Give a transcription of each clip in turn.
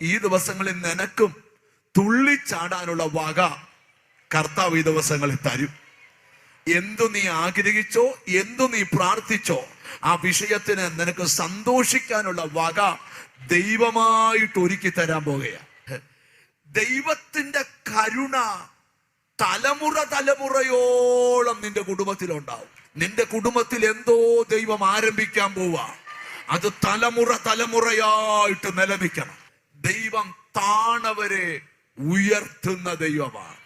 ഈ ദിവസങ്ങളിൽ നിനക്കും തുള്ളിച്ചാടാനുള്ള വക കർത്താവ് ഈ ദിവസങ്ങളിൽ തരും. എന്തു നീ ആഗ്രഹിച്ചോ എന്തു നീ പ്രാർത്ഥിച്ചോ ആ വിഷയത്തിന് നിനക്ക് സന്തോഷിക്കാനുള്ള വക ദൈവമായിട്ട് ഒരുക്കി തരാൻ പോകുകയാണ് ദൈവത്തിന്റെ കരുണ തലമുറ തലമുറയോളം നിന്റെ കുടുംബത്തിലുണ്ടാവും. നിന്റെ കുടുംബത്തിൽ എന്തോ ദൈവം ആരംഭിക്കാൻ പോവാ അത് തലമുറ തലമുറയായിട്ട് നിലനിൽക്കണം. ദൈവം താണവരെ ഉയർത്തുന്ന ദൈവമാണ്.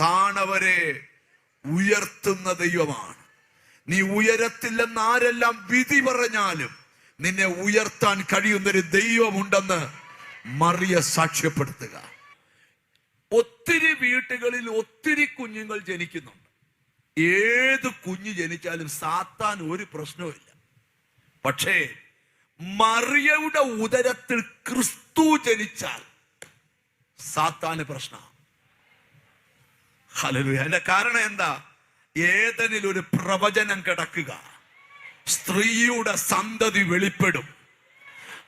താണവരെ ഉയർത്തുന്ന ദൈവമാണ്. നീ ഉയരത്തില്ലെന്ന് ആരെല്ലാം വിധി പറഞ്ഞാലും നിന്നെ ഉയർത്താൻ കഴിയുന്നൊരു ദൈവമുണ്ടെന്ന് മറിയ സാക്ഷ്യപ്പെടുത്തുക. ഒത്തിരി വീട്ടുകളിൽ ഒത്തിരി കുഞ്ഞുങ്ങൾ ജനിക്കുന്നുണ്ട്. ഏത് കുഞ്ഞ് ജനിച്ചാലും സാത്താൻ ഒരു പ്രശ്നവുമില്ല. പക്ഷേ മറിയയുടെ ഉദരത്തിൽ ക്രിസ്തു ജനിച്ചാൽ സാത്താന് പ്രശ്ന. ഹല്ലേലൂയ. അതിന്റെ കാരണം എന്താ? ഏതനിൽ ഒരു പ്രവചനം കിടക്കുക. സ്ത്രീയുടെ സന്തതി വെളിപ്പെടും.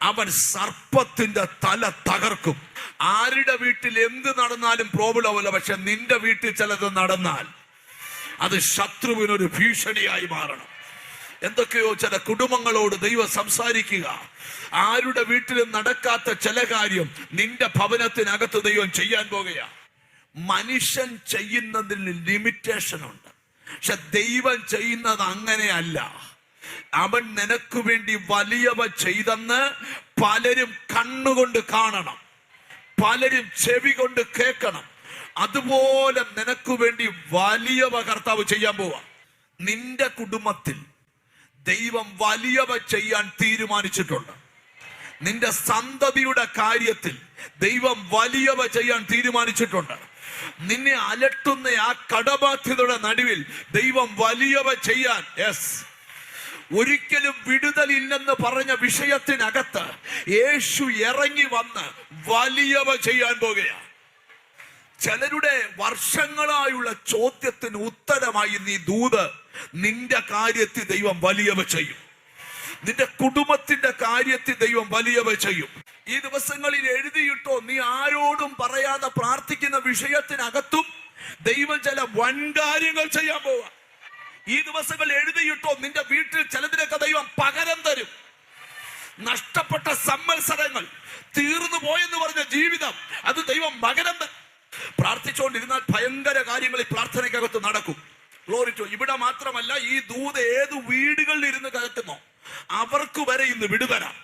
അവൻ സർപ്പത്തിന്റെ തല തകർക്കും. ആരുടെ വീട്ടിൽ എന്ത് നടന്നാലും പ്രോബ്ലം അല്ല പക്ഷെ നിന്റെ വീട്ടിൽ ചിലത് നടന്നാൽ അത് ശത്രുവിനൊരു ഭീഷണിയായി മാറണം. എന്തൊക്കെയോ ചില കുടുംബങ്ങളോട് ദൈവം സംസാരിക്കുക. ആരുടെ വീട്ടിലും നടക്കാത്ത ചില കാര്യം നിന്റെ ഭവനത്തിനകത്ത് ദൈവം ചെയ്യാൻ പോകുകയാ. മനുഷ്യൻ ചെയ്യുന്നതിൽ ലിമിറ്റേഷൻ ഉണ്ട്. പക്ഷെ ദൈവം ചെയ്യുന്നത് അങ്ങനെയല്ല. അവൻ നിനക്ക് വേണ്ടി വലിയവ ചെയ്തെന്ന് പലരും കണ്ണുകൊണ്ട് കാണണം. പലരും ചെവി കൊണ്ട് കേൾക്കണം. അതുപോലെ നിനക്ക് വേണ്ടി വലിയവ കർത്താവ് ചെയ്യാൻ പോവാ. നിന്റെ കുടുംബത്തിൽ ദൈവം വലിയവ ചെയ്യാൻ തീരുമാനിച്ചിട്ടുണ്ട്. നിന്റെ സന്തതിയുടെ കാര്യത്തിൽ ദൈവം വലിയവ ചെയ്യാൻ തീരുമാനിച്ചിട്ടുണ്ട്. നിന്നെ അലട്ടുന്ന ആ കടബാധ്യതയുടെ നടുവിൽ ദൈവം വലിയവ ചെയ്യാൻ യെസ്. ഒരിക്കലും വിടുതലില്ലെന്ന് പറഞ്ഞ വിഷയത്തിനകത്ത് യേശു ഇറങ്ങി വന്ന് വലിയവ ചെയ്യാൻ പോകുകയാണ്. ചിലരുടെ വർഷങ്ങളായുള്ള ചോദ്യത്തിന് ഉത്തരമായി നീ ദൂത് നിന്റെ കാര്യത്തിൽ ദൈവം വലിയവ ചെയ്യും. നിന്റെ കുടുംബത്തിന്റെ കാര്യത്തിൽ ദൈവം വലിയവ ചെയ്യും. ഈ ദിവസങ്ങളിൽ എഴുതിയിട്ടോ നീ ആരോടും പറയാതെ പ്രാർത്ഥിക്കുന്ന വിഷയത്തിനകത്തും ദൈവം ചില വൻകാര്യങ്ങൾ ചെയ്യാൻ പോവാ. ഈ ദിവസങ്ങൾ എഴുതിയിട്ടോ നിന്റെ വീട്ടിൽ ചിലതിനൊക്കെ ദൈവം പകരം തരും. നഷ്ടപ്പെട്ട സമ്മത്സരങ്ങൾ തീർന്നു പോയെന്ന് പറഞ്ഞ ജീവിതം അത് ദൈവം പകരം തരും. പ്രാർത്ഥിച്ചുകൊണ്ടിരുന്നാൽ ഭയങ്കര കാര്യങ്ങൾ ഈ പ്രാർത്ഥനയ്ക്കകത്ത് നടക്കും. ഗ്ലോറിറ്റോ ഇവിടെ മാത്രമല്ല ഈ ദൂത് ഏത് വീടുകളിൽ ഇരുന്ന് കയറ്റുന്നോ അവർക്ക് വരെ ഇന്ന് വിടുതരാം